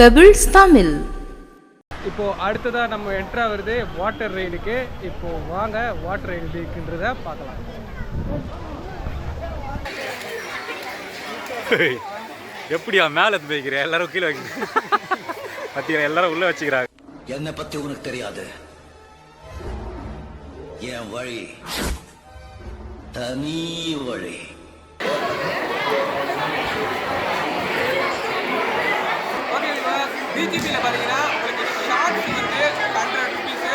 Pebbles Tamil இப்போ அடுத்ததா நம்ம என்ட்ரா வருது வாட்டர் ரைடுக்கு இப்போ வாங்க வாட்டர் ரைடு இருக்குன்றத பார்க்கலாம். எப்படியா மேலே எடுத்து வைக்கிற எல்லாரும் கீழே வைக்க பார்த்தீங்களா எல்லாரும் உள்ள வச்சுக்கிறாங்க. என்னை பத்தி உனக்கு தெரியாது. என் வழி தனி வழி. பிஜிபியில் பார்த்தீங்கன்னா உங்களுக்கு ஷார்ட்ஸ் வந்து hundred rupees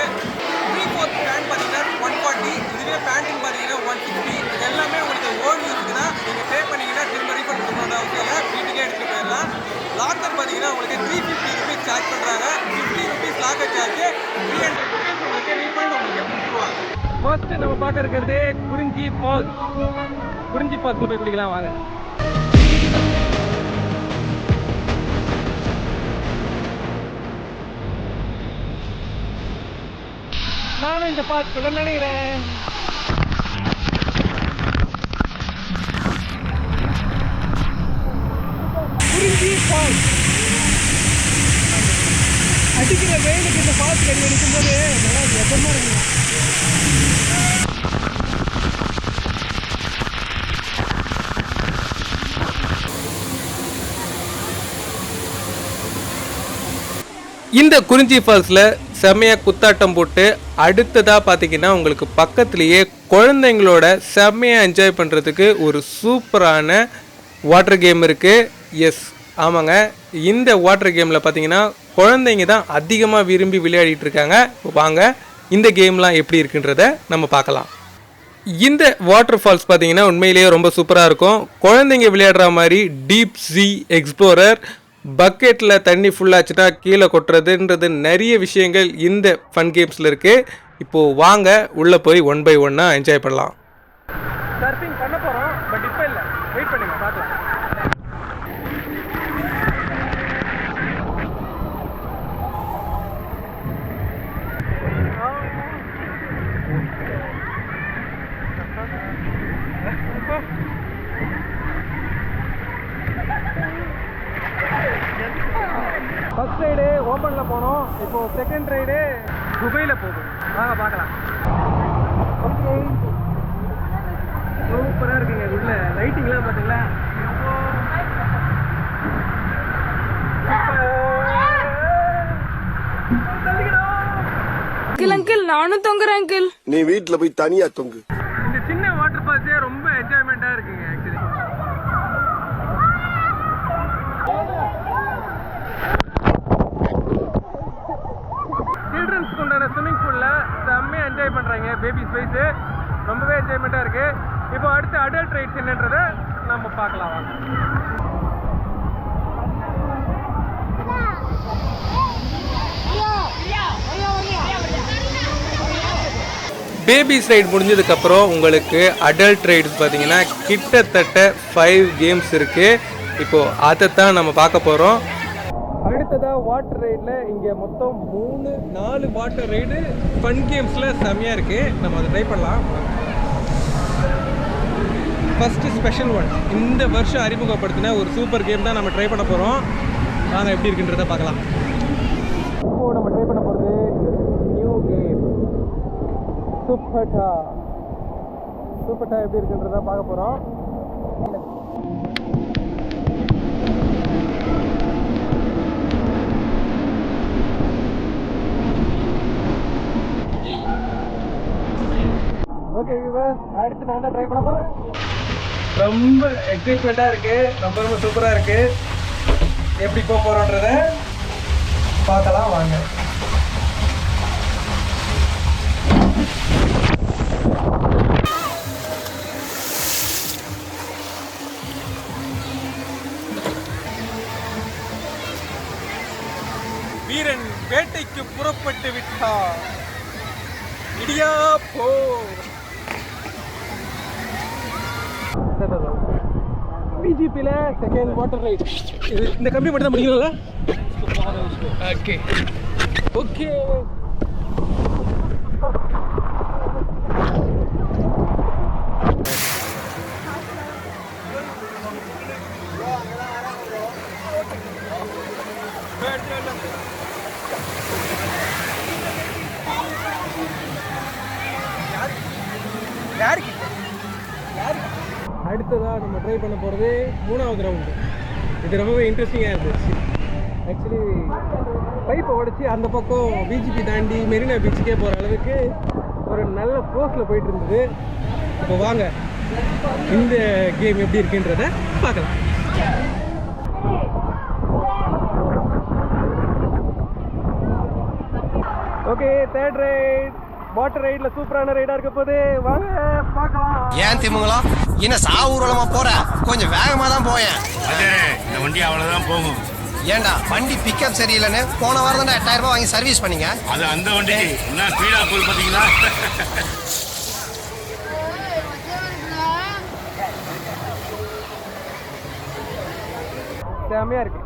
three fourth pant பார்த்தீங்கன்னா ஒன் ஃபார்ட்டி இதுவே பேண்ட்டுன்னு பார்த்தீங்கன்னா ஒன் சிக்ஸ்டி இது எல்லாமே உங்களுக்கு ஓல்டு இருக்குதுன்னா தான் நீங்கள் பே பண்ணிங்கன்னா திரும்ப ரீஃபண்ட் பண்ணணும் அவசியம் இல்லை வீட்டுக்கே எடுத்துகிட்டு போயிடலாம். லாக்கர் பார்த்தீங்கன்னா உங்களுக்கு த்ரீ ஃபிஃப்டி ருபீஸ் சார்ஜ் பண்ணுறாங்க fifty rupees locker charge three hundred rupees உங்களுக்கு ரீஃபண்ட் உங்களுக்கு கொடுத்துருவாங்க. ஃபர்ஸ்ட் நம்ம பார்க்க இருக்கிறது குறிஞ்சி ஃபால்ஸ் குறிஞ்சி ஃபால்ஸ் போய் குளிக்கலாம் வாங்க. தான் இந்த பார்க்குள்ள நினைக்கிறேன். குறிஞ்சி ஃபால்ஸ் அடிக்கிற வெயிலுக்கு இந்த ஃபால்ஸ் கறி அடிக்கும்போது நல்லா வெப்பமாக இருக்கும் இந்த குறிஞ்சி ஃபால்ஸில் செம்மையாக குத்தாட்டம் போட்டு அடுத்ததாக பார்த்தீங்கன்னா உங்களுக்கு பக்கத்துலேயே குழந்தைங்களோட செம்மையாக என்ஜாய் பண்ணுறதுக்கு ஒரு சூப்பரான வாட்டர் கேம் இருக்குது எஸ் ஆமாங்க. இந்த வாட்டர் கேமில் பார்த்தீங்கன்னா குழந்தைங்க தான் அதிகமாக விரும்பி விளையாடிட்டு இருக்காங்க. வாங்க இந்த கேம்லாம் எப்படி இருக்குன்றத நம்ம பார்க்கலாம். இந்த வாட்டர் ஃபால்ஸ் பார்த்தீங்கன்னா உண்மையிலேயே ரொம்ப சூப்பராக இருக்கும். குழந்தைங்க விளையாடுற மாதிரி டீப் சி எக்ஸ்ப்ளோரர் பக்கெட்டில் தண்ணி ஃபுல்லாச்சுன்னா கீழே கொட்டுறதுன்றது நிறைய விஷயங்கள் இந்த ஃபன் கேம்ஸில் இருக்குது இப்போது வாங்க உள்ளே போய் ஒன் பை ஒன்னாக என்ஜாய் பண்ணலாம் சர்ஃபிங் பண்ண போகிறோம் பட் இப்போ இல்லை வெயிட் பண்ணுங்க பார்க்கலாம் ஃபர்ஸ்ட் ரைடு ஓப்பனில் போனோம். இப்போ செகண்ட் ரைடு துபையில் போகும் வாங்க பார்க்கலாம். ஓகே சூப்பராக இருக்குங்க உள்ள. லைட்டிங்லாம் பார்த்தீங்களா அங்கிள் அங்கிள் நானும் தொங்குறேன் அங்கிள் நீ வீட்டுல போய் தனியா தொங்கு இந்த சின்ன வாட்டர் ஃபால்ஸே ரொம்ப என்ஜாய்மெண்ட்டாக இருக்குங்க ஆக்சுவலி சில்ட்ரன்ஸ்க்கு உண்டான ஸ்விம்மிங் பூலில் செம்மையாக என்ஜாய் பண்ணுறாங்க பேபிஸ் வயசு ரொம்பவே என்ஜாய்மெண்ட்டாக இருக்குது இப்போ அடுத்து அடல்ட் ரைட்ஸ் என்னன்றதை நம்ம பார்க்கலாம் வாங்க. பேபிஸ் ரைட் முடிஞ்சதுக்கப்புறம் உங்களுக்கு அடல்ட் ரைட்ஸ் பார்த்தீங்கன்னா கிட்டத்தட்ட ஃபைவ் கேம்ஸ் இருக்குது இப்போது அதைத்தான் நம்ம பார்க்க போகிறோம் அடுத்ததாக வாட்டர் ரைடில் இங்கே மொத்தம் மூணு நாலு வாட்டர் ரைடு ஃபன் கேம்ஸில் செம்மையாக இருக்குது நம்ம அதை ட்ரை பண்ணலாம். ஃபஸ்ட்டு ஸ்பெஷல் ஒன் இந்த வருஷம் அறிமுகப்படுத்தின ஒரு சூப்பர் கேம் தான் நம்ம ட்ரை பண்ண போகிறோம் வாங்க எப்படி இருக்குன்றதை பார்க்கலாம். இப்போ நம்ம ட்ரை பண்ண போகிறது நியூ கேம் சூப்பர்டா சூப்பர்டா எப்படி இருக்குன்றத பார்க்க போகிறோம் ஓகே அடுத்து நான் ட்ரை பண்ண போகிறேன் ரொம்ப எக்ஸைட்மெண்ட்டாக இருக்குது ரொம்ப ரொம்ப சூப்பராக இருக்குது எப்படி போக போகிறோன்றத பார்க்கலாம் வாங்க. வீரன் வேட்டைக்கு புறப்பட்டு விட்டான். இடியா போ. பிஜிபியில் செகண்ட் வாட்டர் ரைட் இது இந்த கம்பி மட்டும் தான் முடிக்கணும்ல ஓகே ஓகே அடுத்ததாக நம்ம ட்ரை பண்ண போகிறது மூணாவது ரவுண்டு இது ரொம்பவே இன்ட்ரெஸ்டிங்காக இருந்துச்சு. ஆக்சுவலி பைப்பை உடச்சி அந்த பக்கம் பிஜிபி தாண்டி மெரினா பீச்சுக்கே போகிற அளவுக்கு ஒரு நல்ல ஃபோர்ஸில் போயிட்டு இருந்தது. இப்போ வாங்க இந்த கேம் எப்படி இருக்குன்றத பார்க்கலாம். ஓகே தேர்ட் ரைட் வாட்டர் ரைடில் சூப்பரான ரைடாக இருக்க போது வாங்க பார்க்கலாம். ஏன் திமுங்களா? என்ன சாவூர்வலமா போற. கொஞ்சம் வேகமா தான் போயேன் இந்த வண்டி அவ்வளவுதான் போகும். ஏன்டா வண்டி பிக்கப் சரியில்லைன்னு போன வாரம் தான் எட்டாயிரம் ரூபாய் வாங்கி சர்வீஸ் பண்ணீங்க. அது அந்த வண்டிக்கு. என்ன ஸ்பீடா போகுது பாத்தீங்களா? செமையாக இருக்கு.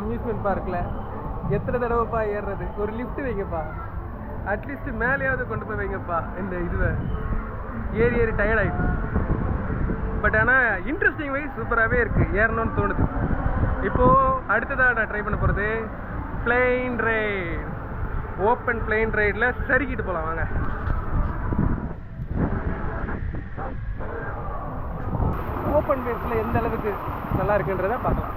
அம்யூஸ்மெண்ட் பார்க்கில் எத்தனை தடவைப்பா ஏறுறது? ஒரு லிஃப்ட் வைங்கப்பா. அட்லீஸ்ட் மேலேயாவது கொண்டு போய் வைங்கப்பா இந்த இதுவை. ஏறி ஏறி டயர்ட் ஆகிடுச்சு பட் ஆனால் இன்ட்ரெஸ்டிங் வைஸ் சூப்பராகவே இருக்குது ஏறணும்னு தோணுது. இப்போது அடுத்ததாக நான் ட்ரை பண்ண போகிறது பிளெயின் ரைட் ஓப்பன் பிளெயின் ரைடில் சறுக்கிட்டு போகலாம் வாங்க. ஓப்பன் பேஸில் எந்த அளவுக்கு நல்லா இருக்குன்றதை பார்க்கலாம்.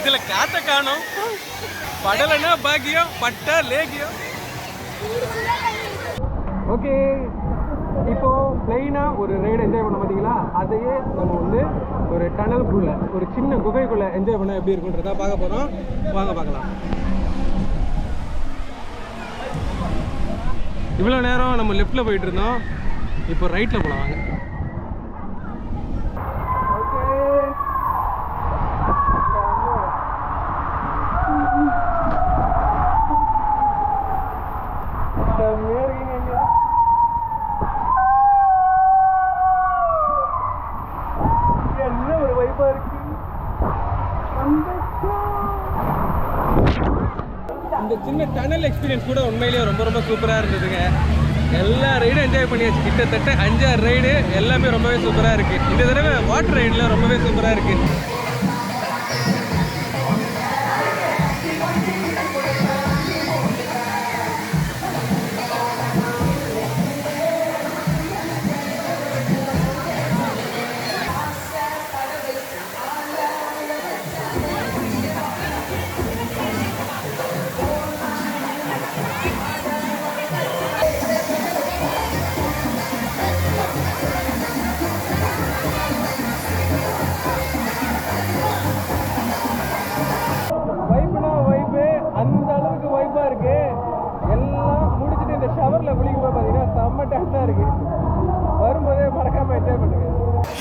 இதுல காத்த காணும். படலைன்னா பாக்கியம் பட்டா லேகியம். ஓகே. இப்போ பிளெயினா ஒரு ரைடு என்ஜாய் பண்ண பார்த்தீங்களா அதையே நம்ம வந்து ஒரு டனலுக்குள்ள ஒரு சின்ன குகைக்குள்ள என்ஜாய் பண்ண எப்படி இருக்குன்றதா பார்க்க போகிறோம் வாங்க பார்க்கலாம். இவ்வளோ நேரம் நம்ம லெஃப்டில் போயிட்டு இருந்தோம். இப்போ ரைட்டில் போகலாம் வாங்க செம்மையா இருக்குங்க இங்க. என்ன ஒரு வைப்பா இருக்கு இந்த சின்ன டனல் எக்ஸ்பீரியன்ஸ் கூட உண்மையிலேயே ரொம்ப சூப்பராக இருந்ததுங்க. எல்லா ரைடும் என்ஜாய் பண்ணியாச்சு. கிட்டத்தட்ட அஞ்சாறு ரைடு எல்லாமே ரொம்பவே சூப்பராக இருக்குது இந்த தடவை வாட்டர் ரைடெலாம் ரொம்பவே சூப்பராக இருக்குது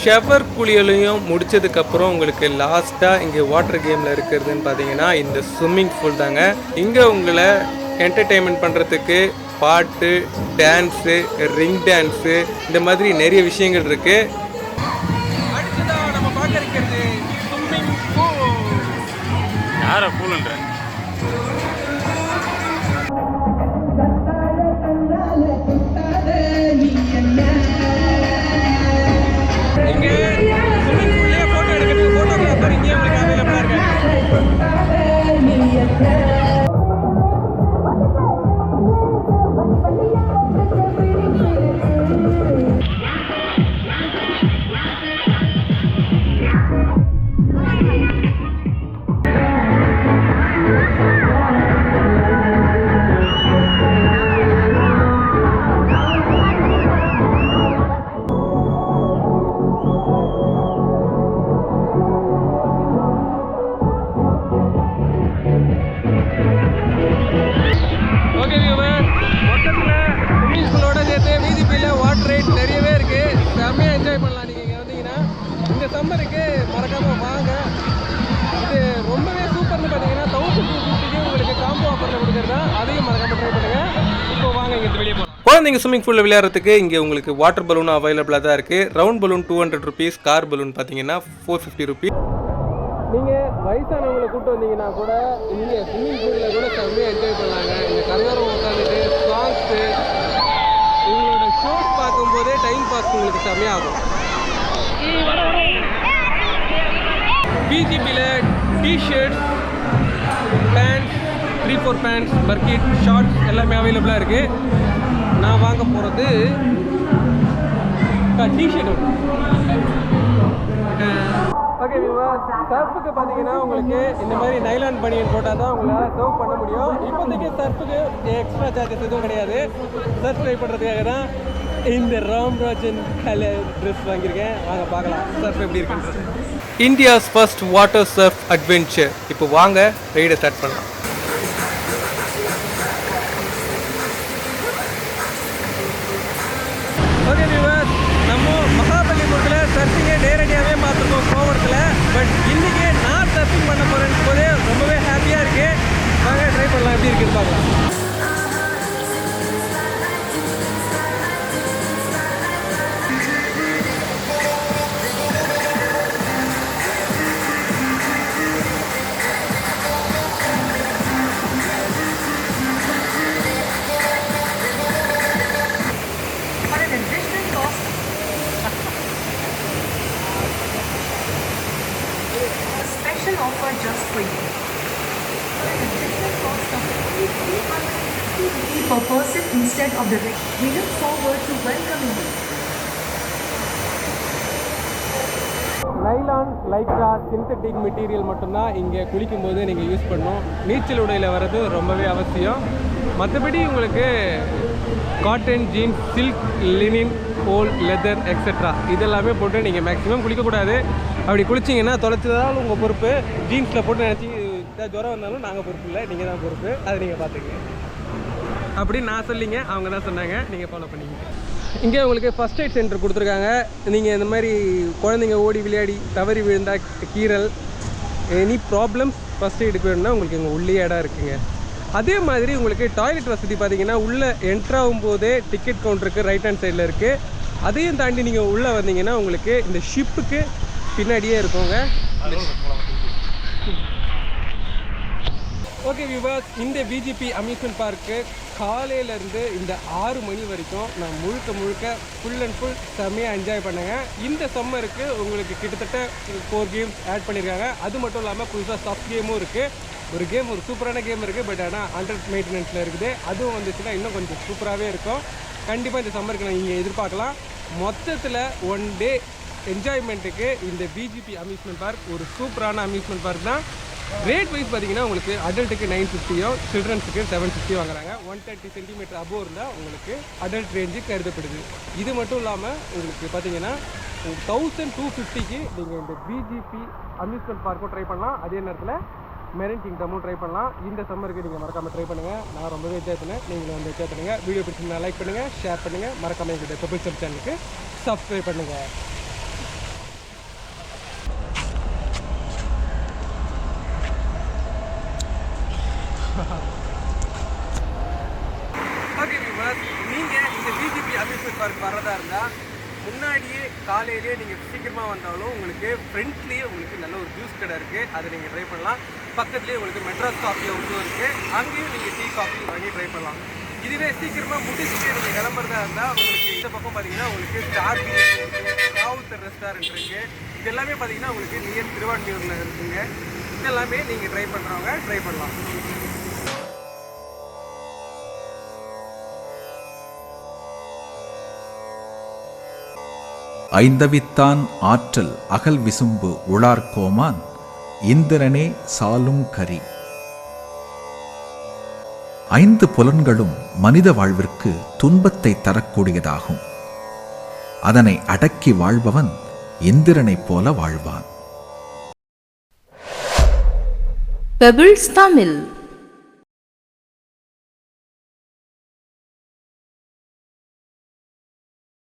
ஷவர் குளியலையும் முடிச்சதுக்கப்புறம் உங்களுக்கு லாஸ்ட்டாக இங்கே வாட்டர் கேமில் இருக்கிறதுன்னு பார்த்தீங்கன்னா இந்த ஸ்விம்மிங் பூல் தாங்க. இங்கே உங்களை என்டர்டெயின்மெண்ட் பண்ணுறதுக்கு பாட்டு டான்ஸு ரிங் டான்ஸு இந்த மாதிரி நிறைய விஷயங்கள் இருக்குது அடுத்ததாக நம்ம பார்க்க இருக்கிறது ஸ்விம்மிங் பூல் பூலுன்ற இந்த சம்மருக்கு மறக்காமல் வாங்க. இது ரொம்பவே சூப்பர்னு பார்த்தீங்கன்னா தௌசண்ட் டூ ஃபிஃப்டிக்கு உங்களுக்கு காம்போ ஆஃபரில் கொடுக்குறதா அதையும் மறக்காம ட்ரை பண்ணுங்கள் இப்போ வாங்க இங்கே வெளியே போகலாம் குழந்தைங்க ஸ்விம்மிங் பூலில் விளையாடுறதுக்கு இங்கே உங்களுக்கு வாட்டர் பலூன் அவைலபிளாக தான் இருக்குது round balloon two hundred rupees car balloon பார்த்தீங்கன்னா ஃபோர் ஃபிஃப்டி ருபீஸ் நீங்கள் வயசானவங்களை கூப்பிட்டு வந்தீங்கன்னா கூட இங்கே ஸ்விம்மிங் பூலில் கூட செம்மையாக என்ஜாய் பண்ணாங்க இங்கே கரையோரம் உட்காந்துட்டு சாங்ஸு இவங்களோட ஷோஸ் பார்க்கும்போதே டைம் பாஸ் உங்களுக்கு செம்மையாகும் பிஜிபியில் t-shirts pants three four pants Burkit shorts எல்லாமே அவைலபிளாக இருக்குது நான் வாங்க போகிறது டிஷர்ட் ஓகே விவா சர்ஃபுக்கு பார்த்தீங்கன்னா உங்களுக்கு இந்த மாதிரி நைலான் பனியன் போட்டால் தான் உங்களால் சர்வ் பண்ண முடியும். இப்போதைக்கு சர்ஃபுக்கு எக்ஸ்ட்ரா சார்ஜஸ் எதுவும் கிடையாது. சர்ஃப் ட்ரை பண்ணுறதுக்காக தான் இந்த ராம்ராஜன் கலர் ட்ரெஸ் வாங்கியிருக்கேன். வாங்க பார்க்கலாம். சர்ஃப் எப்படி இருக்குன்றது India's first water surf adventure இப்போ வாங்க ரைடை ஸ்டார்ட் பண்ணலாம். ஓகே வியூவர்ஸ் நம்ம மகாபலிபுரத்தில் சர்ஃபிங்கை நேரடியாகவே பார்த்துருக்கோம் கோவரத்தில். பட் இன்றைக்கி நான் சர்ஃபிங் பண்ண போகிறேன் போதே ரொம்பவே ஹாப்பியாக இருக்குது வாங்க ட்ரை பண்ணலாம். எப்படி இருக்குன்னு பார்க்கலாம். Visit. We look forward to welcoming you. Nylon lycra synthetic material மட்டும்தான் இங்கே குளிக்கும்போது நீங்கள் யூஸ் பண்ணணும் நீச்சல் உடையில் வர்றது ரொம்பவே அவசியம். மற்றபடி உங்களுக்கு காட்டன் ஜீன்ஸ் சில்க் லினின் போல் லெதர் எக்ஸெட்ரா இதெல்லாமே போட்டு நீங்கள் மேக்ஸிமம் குளிக்கக்கூடாது. அப்படி குளிச்சிங்கன்னா தொலைச்சதாலும் உங்கள் பொறுப்பு. ஜீன்ஸில் போட்டு நினச்சி ஜுரம் வந்தாலும் நாங்கள் பொறுப்பு இல்லை. நீங்கள் தான் பொறுப்பு. அதை நீங்கள் பார்த்துக்கங்க அப்படின்னு நான் சொல்லிங்க. அவங்க தான் சொன்னாங்க. நீங்கள் ஃபாலோ பண்ணிக்கங்க இங்கே உங்களுக்கு ஃபஸ்ட் எய்ட் சென்டர் கொடுத்துருக்காங்க. நீங்கள் இந்த மாதிரி குழந்தைங்க ஓடி விளையாடி தவறி விழுந்தா கீறல் எனி ப்ராப்ளம்ஸ் ஃபஸ்ட் எய்டுக்கு வேணும்னா உங்களுக்கு இங்கே உள்ளே இடம் இருக்குங்க. அதே மாதிரி உங்களுக்கு டாய்லெட் வசதி பார்த்தீங்கன்னா உள்ளே என்ட்ராகும் போதே டிக்கெட் கவுண்டருக்கு ரைட் ஹேண்ட் சைடில் இருக்குது அதையும் தாண்டி நீங்கள் உள்ளே வந்தீங்கன்னா உங்களுக்கு இந்த ஷிப்புக்கு பின்னாடியே இருக்கோங்க. ஓகே விவாஸ் இந்த பிஜிபி அம்யூஸ்மெண்ட் பார்க்கு காலையிலேருந்து இந்த ஆறு மணி வரைக்கும் நான் முழுக்க முழுக்க ஃபுல் அண்ட் ஃபுல் செம்மையாக என்ஜாய் பண்ணுங்க. இந்த சம்மருக்கு உங்களுக்கு கிட்டத்தட்ட ஃபோர் கேம்ஸ் ஆட் பண்ணியிருக்காங்க அது மட்டும் இல்லாமல் புதுசாக சாஃப்ட் கேமும் இருக்குது ஒரு கேம் ஒரு சூப்பரான கேம் இருக்குது பட் ஆனால் ஹண்ட்ரட் மெயின்டெனன்ஸில் இருக்குது. அதுவும் வந்துச்சுன்னா இன்னும் கொஞ்சம் சூப்பராகவே இருக்கும். கண்டிப்பாக இந்த சம்மருக்கு நான் நீங்கள் எதிர்பார்க்கலாம். மொத்தத்தில் ஒன் டே என்ஜாய்மெண்ட்டுக்கு இந்த பிஜிபி அம்யூஸ்மெண்ட் பார்க் ஒரு சூப்பரான அம்யூஸ்மெண்ட் பார்க் தான். ரேட் வைஸ் பார்த்தீங்கன்னா உங்களுக்கு அடல்ட்டுக்கு நைன் ஃபிஃப்டியோ சில்ட்ரன்ஸுக்கு செவன் ஃபிஃப்டி வாங்குறாங்க. ஒன் தேர்ட்டி சென்டிமீட்டர் அபோவ் இருந்தால் உங்களுக்கு அடல்ட் ரேஞ்சு கருதப்படுது. இது மட்டும் இல்லாமல் உங்களுக்கு பார்த்தீங்கன்னா தௌசண்ட் டூ ஃபிஃப்டிக்கு நீங்கள் இந்த பிஜிபி அம்யூஸ்மெண்ட் பார்க்கும் ட்ரை பண்ணலாம். அதே நேரத்தில் மெரின் கிங்டமும் ட்ரை பண்ணலாம். இந்த சம்மருக்கு நீங்கள் மறக்காமல் ட்ரை பண்ணுங்கள் நான் ரொம்பவே சேர்த்துனேன் நீங்களும் வந்து சேர்த்துனுங்க வீடியோ பிடிச்சிருந்தா லைக் பண்ணுங்கள் ஷேர் பண்ணுங்கள் மறக்காமல் எங்களுடைய பெபிள் சேனலுக்கு சப்ஸ்கிரைப் பண்ணுங்கள் ஓகே விவாஸ் நீங்கள் இந்த பிஜிபி அம்யூஸ்மெண்ட் பார்க் வர்றதா இருந்தால் முன்னாடியே காலையிலேயே நீங்கள் சீக்கிரமாக வந்தாலும் உங்களுக்கு ஃப்ரெண்ட்லேயே உங்களுக்கு நல்ல ஒரு ஜூஸ் கடை இருக்குது அதை நீங்கள் ட்ரை பண்ணலாம். பக்கத்துலேயே உங்களுக்கு மெட்ராஸ் காஃபி ஹவுஸும் இருக்குது அங்கேயும் நீங்கள் டீ காஃபி வாங்கி ட்ரை பண்ணலாம். இதுவே சீக்கிரமாக முடிச்சுட்டு நீங்கள் கிளம்புறதா இருந்தால் உங்களுக்கு இந்த பக்கம் பார்த்தீங்கன்னா உங்களுக்கு ஸ்டார் பிரியாணி ரெஸ்டாரண்ட் இருக்குது இது எல்லாமே பார்த்தீங்கன்னா உங்களுக்கு நியர் திருவான்மியூரில் இருக்குங்க. இதெல்லாமே நீங்கள் ட்ரை பண்ணுறவங்க ட்ரை பண்ணலாம். ஐந்தவித்தான் ஆற்றல் அகல் விசும்பு உளார்கோமான் இந்திரனே சாலும் கரி. ஐந்து புலன்களும் மனித வாழ்விற்கு துன்பத்தை தரக்கூடியதாகும். அதனை அடக்கி வாழ்பவன் இந்திரனைப் போல வாழ்வான். பெபிள்ஸ் தமிழ்